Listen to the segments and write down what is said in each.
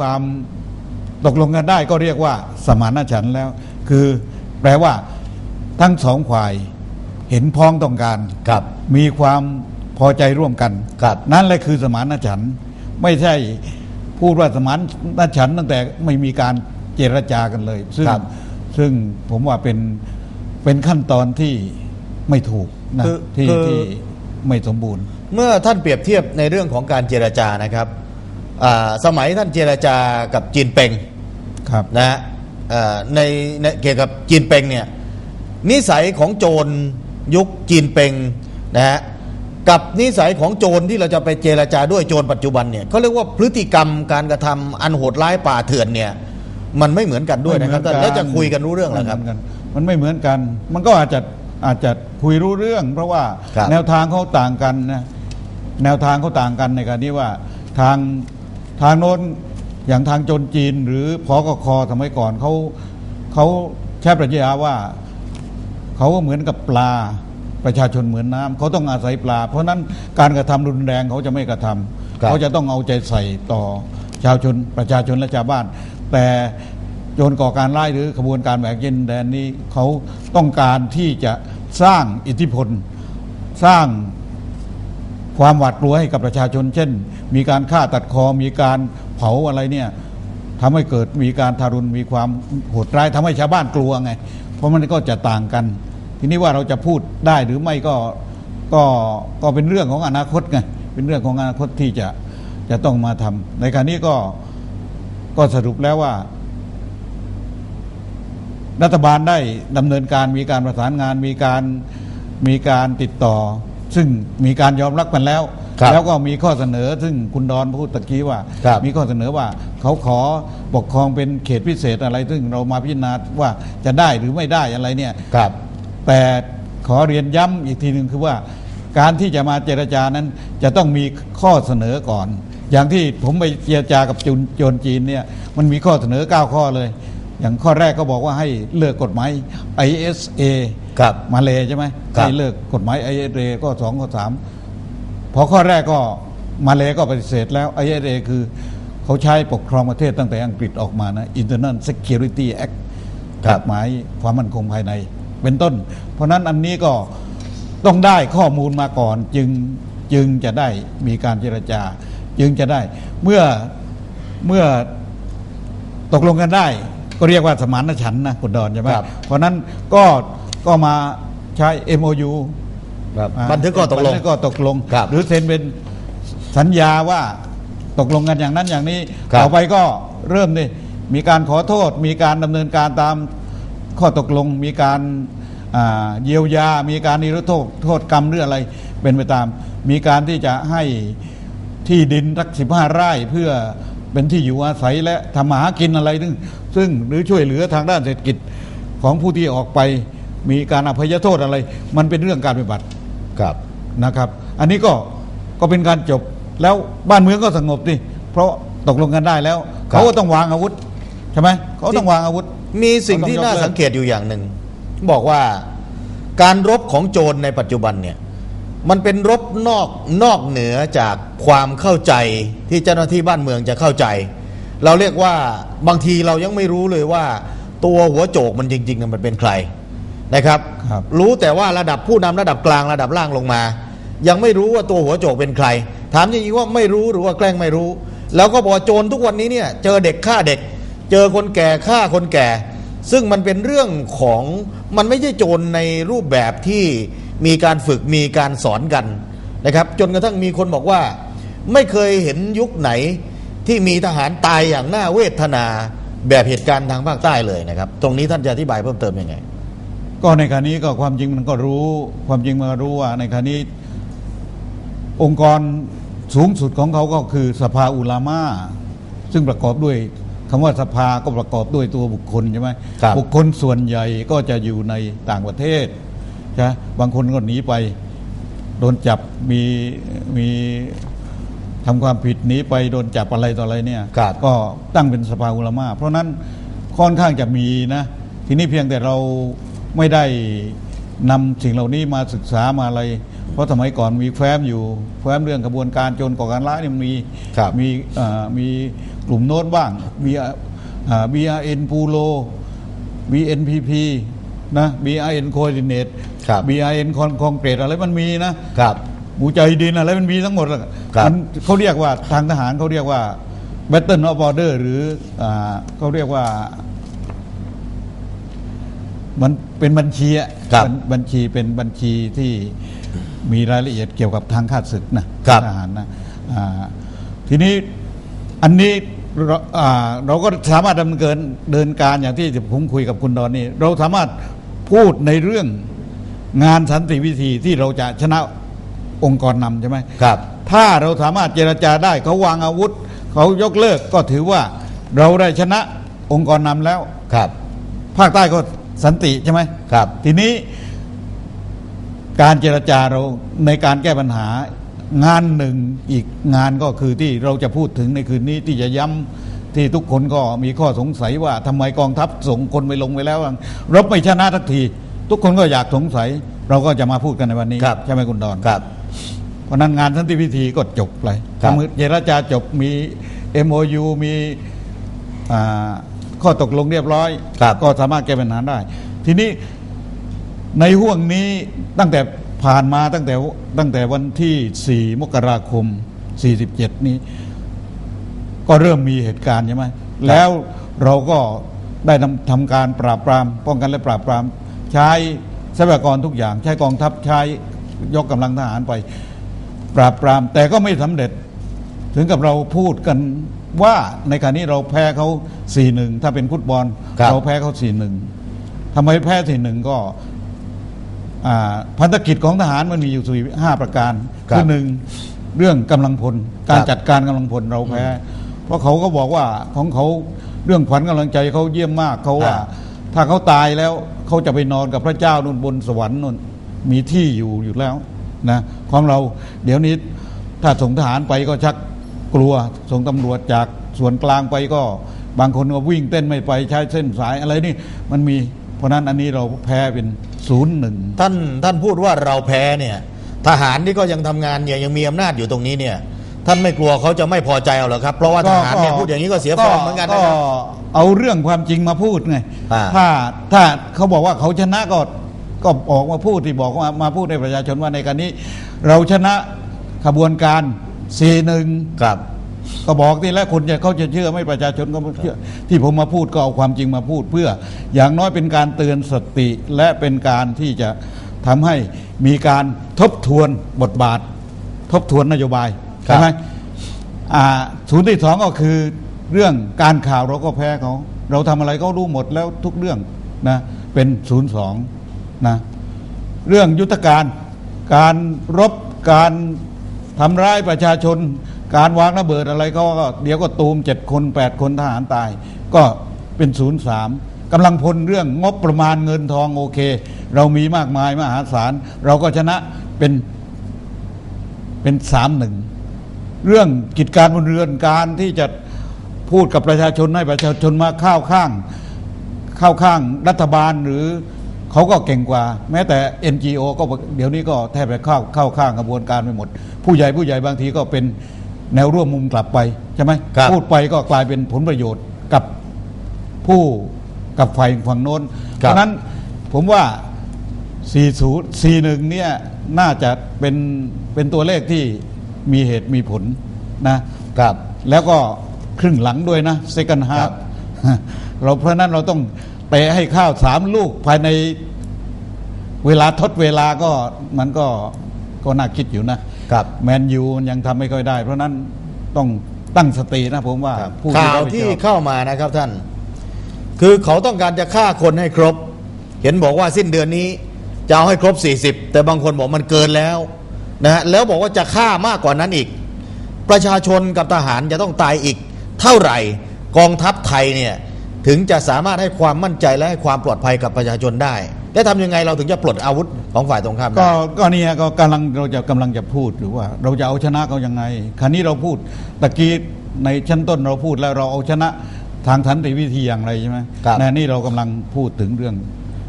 ความตกลงกันได้ก็เรียกว่าสมานฉันท์แล้ว คือแปลว่าทั้งสองฝ่ายเห็นพ้องต้องการครับมีความพอใจร่วมกัน ครับ นั่นแหละคือสมานฉันท์ไม่ใช่พูดว่าสมานฉันท์ตั้งแต่ไม่มีการเจรจากันเลย ซึ่งครับ ซึ่งผมว่าเป็นเป็นขั้นตอนที่ไม่ถูกนะคือที่คือ ที่ไม่สมบูรณ์ เมื่อท่านเปรียบเทียบในเรื่องของการเจรจานะครับอ่า สมัยท่านเจรจากับจีนเปงครับนะฮะเอ่อในในเกี่ยวกับจีนเปงเนี่ยนิสัยของโจรยุคจีนเปงนะฮะกับนิสัยของโจรที่เราจะไปเจรจาด้วยโจรปัจจุบันเนี่ยเขาเรียกว่าพฤติกรรมการกระทำอันโหดร้ายป่าเถื่อนเนี่ยมันไม่เหมือนกันด้วยนะครับไม่เหมือแล้วจะคุยกันรู้เรื่องเหรอครับไม่มืนกันมันไม่เหมือนกัน มันก็อาจจะอาจจะคุยรู้เรื่อง เพราะว่าครับแนวทางเขาต่างกันนะแนวทางเขาต่างกันในการนี้ว่าทาง ทางโน้นอย่างทางโจนจีนหรือพอกคสมัยก่อนเขาเขาใช้ปรัชญาว่าเขาก็เหมือนกับปลาประชาชนเหมือนน้ำเขาต้องอาศัยปลา เพราะฉะนั้นการกระทำรุนแรงเขาจะไม่กระทำครับเขาจะต้องเอาใจใส่ต่อชาวชนประชาชนและชาวบ้าน แต่โจรก่อการร้ายหรือขบวนการแหวกเย็นแดนนี้เขาต้องการที่จะสร้างอิทธิพล สร้าง ความหวาดกลัวให้กับประชาชน เช่น มีการฆ่าตัดคอมีการเผาอะไรเนี่ยทำให้เกิดมีการทารุณมีความโหดร้ายทำให้ชาวบ้านกลัวไง เพราะมันก็จะต่างกัน ทีนี้ว่าเราจะพูดได้หรือไม่ก็ก็ก็เป็นเรื่องของอนาคตไงเป็นเรื่องของอนาคตที่จะจะต้องมาทำในการนี้ก็ก็สรุปแล้วว่า รัฐบาลได้ดำเนินการมีการประสานงานมีการมีการติดต่อ ซึ่งมีการยอมรับกันแล้ว ครับแล้วก็มีข้อเสนอ ซึ่งคุณดอนพูดตะกี้ว่า ครับมีข้อเสนอว่าเขาขอปกครองเป็นเขตพิเศษอะไร ซึ่งเรามาพิจารณาว่าจะได้หรือไม่ได้อะไรเนี่ย ครับ แต่ขอเรียนย้ำอีกทีหนึ่งคือว่า การที่จะมาเจรจานั้นจะต้องมีข้อเสนอก่อน อย่างที่ผมไปเจรจากับจุนโจนจีนเนี่ยมันมีข้อเสนอ 9 ข้อเลย อย่างข้อแรกก็บอกว่าให้เลิกกฎหมาย ISA ครับมาเลยใช่ไหมครับให้เลิกกฎหมาย ISA ก็สองข้อสามพอข้อแรกก็มาเลยก็ปฏิเสธแล้ว ISA คือเขาใช้ปกครองประเทศตั้งแต่อังกฤษออกมานะ Internal Security Act ครับกฎหมายความมั่นคงภายใน เป็นต้น เพราะฉะนั้นอันนี้ก็ต้องได้ข้อมูลมาก่อนจึงจึงจะได้มีการเจรจา จึงจะได้เมื่อเมื่อ ตกลงกันได้ก็เรียกว่าสมานฉันท์นะคุณดอนใช่ไหมครับ เพราะฉะนั้นก็ ก็มาใช้ MOU ครับอ่าบันทึกข้อตกลง บันทึกข้อตกลง ครับหรือเซ็นเป็นสัญญาว่าตกลงกันอย่างนั้นอย่างนี้ ครับต่อไปก็เริ่มนี่มีการขอโทษ มีการดำเนินการตามข้อตกลง มีการอ่าเยียวยา มีการนิรโทษโทษกรรมหรืออะไรเป็นไปตาม มีการที่จะให้ที่ดินทักสิบห้าไร่เพื่อเป็นที่อยู่อาศัยและทำมาหากินอะไรซึ่งซึ่งหรือช่วยเหลือทางด้านเศรษฐกิจของผู้ที่ออกไป มีการอภัยโทษอะไร มันเป็นเรื่องการปฏิบัติครับนะครับ อันนี้ก็ก็เป็นการจบแล้วบ้านเมืองก็สงบดิเพราะตกลงกันได้แล้วครับเขาก็ต้องวางอาวุธใช่ไหมเขาต้องวางอาวุธ มีสิ่งที่ต้องยกน่าเลิกสังเกตอยู่อย่างหนึ่ง บอกว่าการรบของโจรในปัจจุบันเนี่ยมันเป็นรบนอกนอกเหนือจากความเข้าใจที่เจ้าหน้าที่บ้านเมืองจะเข้าใจ เราเรียกว่าบางทีเรายังไม่รู้เลยว่า ตัวหัวโจกมันจริงๆน่ะมันเป็นใคร นะครับครับ รู้แต่ว่าระดับผู้นำระดับกลางระดับล่างลงมา ยังไม่รู้ว่าตัวหัวโจกเป็นใคร ถามจริงๆว่าไม่รู้หรือว่าแกล้งไม่รู้ แล้วก็บอกว่าโจรทุกวันนี้เนี่ยเจอเด็กฆ่าเด็ก เจอคนแก่ฆ่าคนแก่ ซึ่งมันเป็นเรื่องของมันไม่ใช่โจรในรูปแบบที่มีการฝึกมีการสอนกันนะครับ จนกระทั่งมีคนบอกว่า ไม่เคยเห็นยุคไหนที่มีทหารตายอย่างน่าเวทนาแบบเหตุการณ์ทางภาคใต้เลยนะครับ ตรงนี้ท่านจะอธิบายเพิ่มเติมยังไง ก็ในคราวนี้ก็ความจริงมันก็รู้ ความจริงมันก็รู้ว่าในคราวนี้ องค์กรสูงสุดของเขาก็คือสภาอุลามาซึ่งประกอบด้วยคำว่าสภาก็ประกอบด้วยตัวบุคคลใช่ไหมครับบุคคลส่วนใหญ่ก็จะอยู่ในต่างประเทศใช่ไหมบางคนก็หนีไปโดนจับมีมีทำความผิดหนีไปโดนจับอะไรต่ออะไรเนี่ยครับก็ตั้งเป็นสภาอุลามาเพราะฉะนั้นค่อนข้างจะมีนะ ทีนี้เพียงแต่เรา ไม่ได้นำสิ่งเหล่านี้มาศึกษามาอะไร เพราะสมัยก่อนมีแฟ้มอยู่แฟ้มเรื่องกระบวนการโจรก่อการร้ายเนี่ยมันมีครับมีเอ่อมีกลุ่มโน้นบ้างมีอ่า BRN ปูโล BNPP นะ BRN Coordinate ครับ BRN คอนคอนเกรดอะไรมันมีนะครับบูใจดินอะไรมันมีทั้งหมดแหละครับมันเขาเรียกว่าทางทหารเขาเรียกว่า Battle of Border หรืออาเขาเรียกว่า มันเป็นบัญชีอะครับบัญบัญชีเป็นบัญชีที่มีรายละเอียดเกี่ยวกับทางข้าศึกนะครับทหารนะอ่าทีนี้อันนี้เราอ่าเราก็สามารถดำเนินเดินการอย่างที่ผมคุยกับคุณดอนนี่เราสามารถพูดในเรื่องงานสันติวิธีที่เราจะชนะองค์กรนำใช่ไหม ครับ ถ้าเราสามารถเจรจาได้เขาวางอาวุธ เขายกเลิกก็ถือว่าเราได้ชนะองค์กรนำแล้ว ครับ ภาคใต้ก็ สันติใช่ไหมครับ ทีนี้การเจรจาเราในการแก้ปัญหางานหนึ่งอีกงานก็คือที่เราจะพูดถึงในคืนนี้ที่จะย้ำที่ทุกคนก็มีข้อสงสัยว่าทำไมกองทัพส่งคนไปลงไปแล้วรบไม่ชนะทักที ทุกคนก็อยากสงสัย เราก็จะมาพูดกันในวันนี้ครับใช่ไหมคุณดอนครับเพราะฉะนั้นงานสันติพิธีก็จบไปครับทำเจรจาจบมี MOU มีอ่า ข้อตกลงเรียบร้อยครับก็สามารถแก้ปัญหาได้ ทีนี้ในห่วงนี้ตั้งแต่ผ่านมาตั้งแต่ตั้งแต่วันที่ 4 มกราคม 47 นี้ ก็เริ่มมีเหตุการณ์ใช่ไหมแล้วเราก็ได้ทำทำการปราบปราม ป้องกันและปราบปราม ใช้ทรัพยากรทุกอย่าง ใช้กองทัพใช้ยกกำลังทหารไป ปราบปราม แต่ก็ไม่สำเร็จ ถึงกับเราพูดกัน ว่าในขณะนี้เราแพ้เขาสี่หนึ่งถ้าเป็นฟุตบอลครับ เราแพ้เขาสี่หนึ่งทำไมแพ้สี่หนึ่งก็อ่าพันธกิจของทหารมันมีอยู่สี่ห้าประการครับอหนึ่งเรื่องกำลังพล การครับจัดการกำลังพลเราแพ้ เพราะเขาก็บอกว่าของเขาเรื่องขวัญกำลังใจเขาเยี่ยมมากเขาว่าอ่าถ้าเขาตายแล้วเขาจะไปนอนกับพระเจ้านู่นบนสวรรค์นู่นมีที่อยู่อยู่แล้วนะของเราเดี๋ยวนี้ถ้าส่งทหารไปก็ชัก กลัวส่งตำรวจจากส่วนกลางไปก็บางคนก็วิ่งเต้นไม่ไปใช้เส้นสายอะไรนี่มันมี เพราะฉะนั้นอันนี้เราแพ้เป็นศูนย์หนึ่งท่านท่านพูดว่าเราแพ้เนี่ยทหารที่ก็ยังทำงานเนี่ยยังมีอำนาจอยู่ตรงนี้เนี่ยท่านไม่กลัวเขาจะไม่พอใจเอาเหรอครับ เพราะว่าทหารเนี่ยพูดอย่างนี้ก็เสียฟอร์มเหมือนกันนะครับเอาเรื่องความจริงมาพูดไงอ่าถ้าถ้าเขาบอกว่าเขาชนะก็ก็ออกมาพูดที่บอกว่ามาพูดในประชาชนว่าในการนี้ เราชนะขบวนการ สีหนึ่งครับ ก็บอกที่แล้วคนจะเขาจะเชื่อไม่ประชาชนก็ไม่เชื่อ ที่ผมมาพูดก็เอาความจริงมาพูด เพื่ออย่างน้อยเป็นการเตือนสติและเป็นการที่จะทำให้มีการทบทวนบทบาท ทบทวนนโยบายครับใช่ไหมอ่าศูนย์ที่สองก็คือเรื่องการข่าวเราก็แพ้เขาเราทำอะไรก็รู้หมดแล้วทุกเรื่องนะเป็นศูนย์สองนะเรื่องยุทธการการรบการ ทำร้ายประชาชนการวางระเบิดอะไรก็เดี๋ยวก็ตูมเจ็ดคนแปดคนทหารตาย ก็เป็นศูนย์สามกำลังพลเรื่องงบประมาณเงินทองโอเค เรามีมากมายมหาศาล เราก็ชนะเป็นเป็นสามหนึ่งเรื่องกิจการบนเรือนการที่จะพูดกับประชาชนให้ประชาชนมาเข้าข้าง เข้าข้างรัฐบาลหรือ เขาก็เก่งกว่า แม้แต่ NGO ก็เดี๋ยวนี้ก็แทบจะเข้าเข้าข้างกระบวนการไปหมด ผู้ใหญ่ผู้ใหญ่บางทีก็เป็นแนวร่วมมุมกลับไปใช่ไหมครับพูดไปก็กลายเป็นผลประโยชน์กับผู้กับฝ่ายฝั่งโน้นเพครับราะฉะนั้นผมว่า 40 41เนี่ยน่าจะเป็นเป็นตัวเลขที่มีเหตุมีผลนะครับแล้วก็ครึ่งหลังด้วยนะเซกันฮาครัร์บเราเพราะฉะนั้นเราต้อง เตะให้ข้าวสามลูกภายในเวลาทดเวลาก็มันก็ก็น่าคิดอยู่นะครับแมนยูมันยังทำไม่ค่อยได้ เพราะฉะนั้นต้องตั้งสตินะผมว่าครับผู้ข่าวรับผิดที่ชอบเข้ามานะครับท่าน คือเขาต้องการจะฆ่าคนให้ครบ เห็นบอกว่าสิ้นเดือนนี้จะเอาให้ครบ 40 แต่บางคนบอกมันเกินแล้วนะฮะแล้วบอกว่าจะฆ่ามากกว่านั้นอีก ประชาชนกับทหารจะต้องตายอีกเท่าไหร่ กองทัพไทยเนี่ย ถึงจะสามารถให้ความมั่นใจและให้ความปลอดภัยกับประชาชนได้ และทำยังไงเราถึงจะปลดอาวุธของฝ่ายตรงข้ามได้ ก็ก็เนี่ยก็กำลังเราจะกำลังจะพูดหรือว่า เราจะเอาชนะเขายังไง คราวนี้เราพูดตะกี้ในชั้นต้นเราพูดแล้วเราเอาชนะทางสันติวิธีอย่างไรใช่ไหมครับในนี่เรากำลังพูดถึงเรื่อง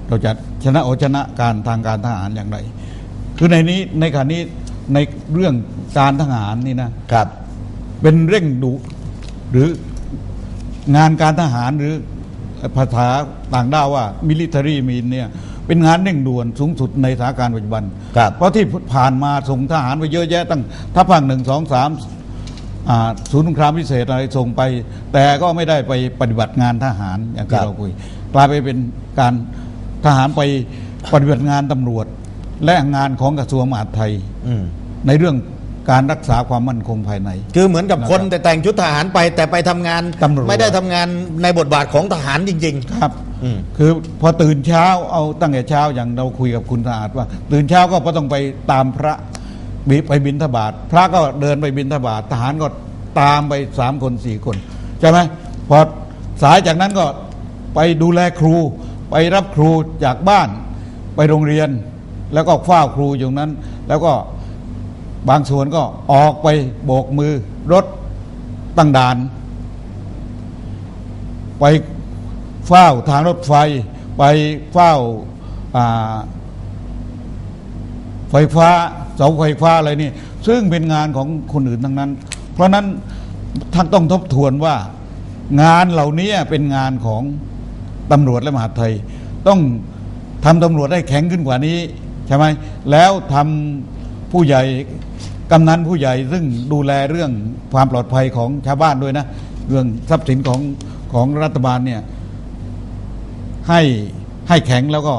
เราจะชนะเอาชนะการทางการทหารอย่างไร คือในนี้ในขณะนี้ในเรื่องการทหารนี่นะครับ เป็นเร่งดุหรือ งานการทหารหรือภาษาต่างด้าวว่า military mean เนี่ยเป็นงานเร่งด่วนสูงสุดในสถานการณ์ปัจจุบันครับเพราะที่ผ่านมาส่งทหารไปเยอะแยะตั้งทัพภาคหนึ่งสองสามอ่าศูนย์สงครามพิเศษอะไรส่งไป แต่ก็ไม่ได้ไปปฏิบัติงานทหารอย่างครัที่บเราคุย กลายไปเป็นการทหารไปปฏิบัติงานตำรวจ และงานของกระทรวงมหาดไทยอืมในเรื่อง การรักษาความมั่นคงภายใน คือเหมือนกับคนนะครับแต่แต่งชุดทหารไปแต่ไปทำงานตำรวจไม่ได้ทำงานในบทบาทของทหารจริงครับอืมคือพอตื่นเช้าเอาตั้งแต่เช้าอย่างเราคุยกับคุณสะอาดว่า ตื่นเช้าก็ต้องไปตามพระบิไปบินทบาทพระก็เดินไปบินทบาททหารก็ตามไปสามคนสี่คนใช่ไหมพอสายจากนั้นก็ไปดูแลครู ไปรับครูจากบ้าน ไปโรงเรียน แล้วก็เฝ้าครูอยู่นั้น แล้วก็ บางส่วนก็ออกไปโบกมือรถตั้งด่าน ไปเฝ้าทางรถไฟ ไปเฝ้าาไฟฟ้าเสาไฟฟ้าอะไรนี่ ซึ่งเป็นงานของคนอื่นทั้งนั้น เพราะนั้นท่านต้องทบทวนว่างานเหล่านี้เป็นงานของตำรวจและมหาดไทย ต้องทำตำรวจให้แข็งขึ้นกว่านี้ ใช่ไหมแล้วทำผู้ใหญ่ กำนันผู้ใหญ่ซึ่งดูแลเรื่องความปลอดภัยของชาวบ้านด้วยนะ เรื่องทรัพย์สินของของรัฐบาลเนี่ยให้ให้แข็งแล้วก็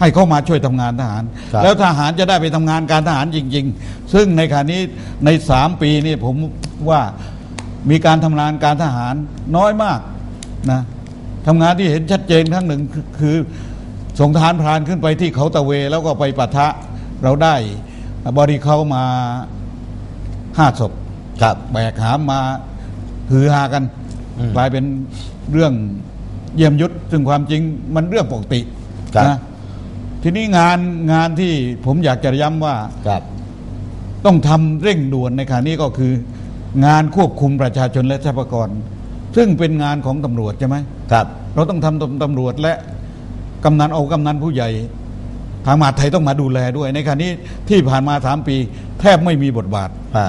ให้เข้ามาช่วยทำงานทหารครับแล้วทหารจะได้ไปทำงานการทหารจริง ๆ ซึ่งในขณะนี้ในสามปีนี่ผมว่ามีการทำงานการทหารน้อยมากนะทำงานที่เห็นชัดเจนครั้งหนึ่งคือคือส่งทหารพรานขึ้นไปที่เขาตะเว แล้วก็ไปปะทะเราได้ บริเขามาห้าศพๆครับแบกหามมาฮือฮากันอืมกลายเป็นเรื่องเยี่ยมยุทธซึ่งความจริงมันเรื่องปกติครับนะทีนี้งานงานที่ผมอยากจะย้ำว่าครับต้องทำเร่งด่วนในขณะนี้ก็คือ งานควบคุมประชาชนและทรัพยากร ซึ่งเป็นงานของตำรวจใช่ไหมครับ เราต้องทำตำตำรวจและกำนันเอากำนันผู้ใหญ่ ทางมหาดไทยต้องมาดูแลด้วย ในขณะนี้ที่ผ่านมาสามปี แทบไม่มีบทบาทอ่า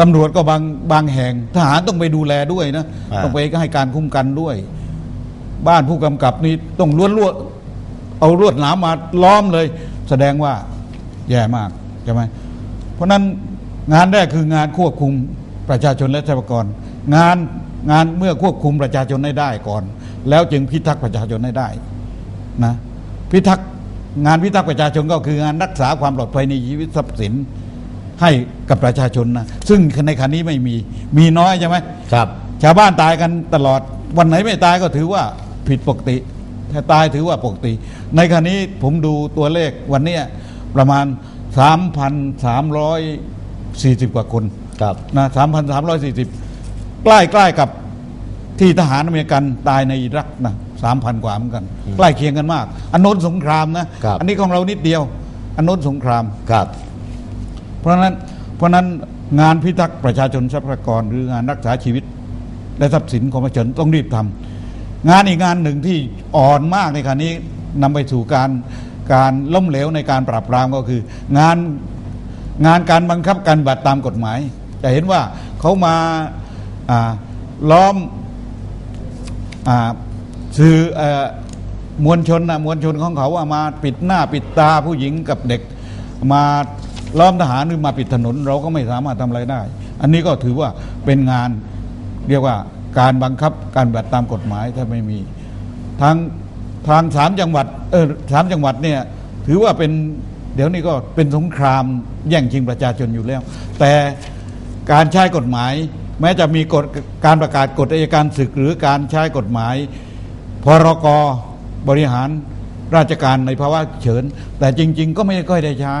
ตำรวจก็บางบางแห่ง ทหารต้องไปดูแลด้วยนะอ่า ต้องไปให้การคุ้มกันด้วย บ้านผู้กำกับนี่ต้องล้วนลวดเอาลวดหนามมาล้อมเลย แสดงว่าแย่มากใช่ไหมเพราะฉะนั้นงานแรกคืองานควบคุมประชาชนและทรัพยากร งานงานเมื่อควบคุมประชาชนให้ได้ก่อน แล้วจึงพิทักษ์ประชาชนให้ได้นะพิทักษ์ งานพิทักษ์ประชาชนก็คืองานรักษาความปลอดภัยในชีวิตทรัพย์สินให้กับประชาชนนะซึ่งในขณะนี้ไม่มีมีน้อยใช่ไหมครับ ชาวบ้านตายกันตลอด วันไหนไม่ตายก็ถือว่าผิดปกติ ถ้าตายถือว่าปกติ ในขณะนี้ผมดูตัวเลขวันเนี้ยประมาณ 3,340 กว่าคนครับนะ3,340 ใกล้ใกล้กับที่ทหารอเมริกันตายในอิรักนะ 3,000กว่าเหมือนกัน ใกล้เคียงกันมาก อันโน้นสงครามนะครับอันนี้ของเรานิดเดียว อันโน้นสงครามครับ เพราะฉะนั้นเพราะฉะนั้นงานพิทักษ์ประชาชนทรัพยากร หรืองานรักษาชีวิต และทรัพย์สินของประชาชนต้องรีบทำงานอีกงานหนึ่งที่อ่อนมากในขณะนี้นำไปสู่การการล้มเหลวในการปราบปรามก็คือ งานงานการบังคับการบัตรตามกฎหมาย จะเห็นว่าเขามาอ่าล้อมอ่า สื่ออมวลชนนะมวลชนของเขาว่ามาปิดหน้าปิดตาผู้หญิงกับเด็ก มาล้อมทหารหรือมาปิดถนน เราก็ไม่สามารถทำอะไรได้ อันนี้ก็ถือว่าเป็นงานเรียกว่าการบังคับการปฏิบัติตามกฎหมายถ้าไม่มี ทางทางสามจังหวัดเออสามจังหวัดเนี่ยถือว่าเป็นเดี๋ยวนี้ก็เป็นสงครามแย่งชิงประชาชนอยู่แล้ว แต่การใช้กฎหมาย แม้จะมีกฎการประกาศกฎอัยการศึกหรือการใช้กฎหมาย พรกบริหารราชการในภาวะฉุกเฉิน แต่จริง ๆ ก็ไม่ค่อยได้ใช้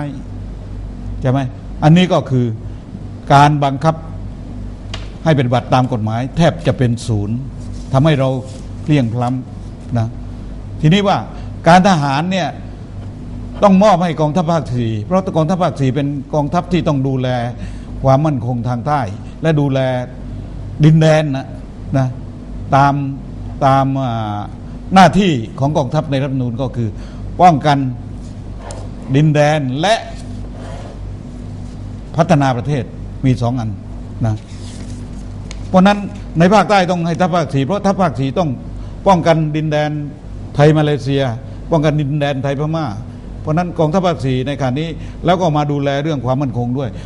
ใช่ไหมอันนี้ก็คือการบังคับให้ปฏิบัติตามกฎหมาย แทบจะเป็นศูนย์ทำให้เราเลี่ยงพล้ำนะทีนี้ว่าการทหารเนี่ยต้องมอบให้กองทัพภาคสี่เพราะกองทัพภาคสี่เป็นกองทัพที่ต้องดูแลความมั่นคงทางใต้ และดูแลดินแดนนะนะตาม ตามหน้าที่ของกองทัพในรัฐธรรมนูญก็คือ ป้องกันดินแดนและพัฒนาประเทศมีสองอันนะเพราะนั้นในภาคใต้ต้องให้ทัพภาคสีเพราะทัพภาคสีต้องป้องกันดินแดนไทยมาเลเซีย ป้องกันดินแดนไทยพม่า เพราะนั้นกองทัพภาคสีในขณะนี้แล้วก็มาดูแลเรื่องความมั่นคงด้วย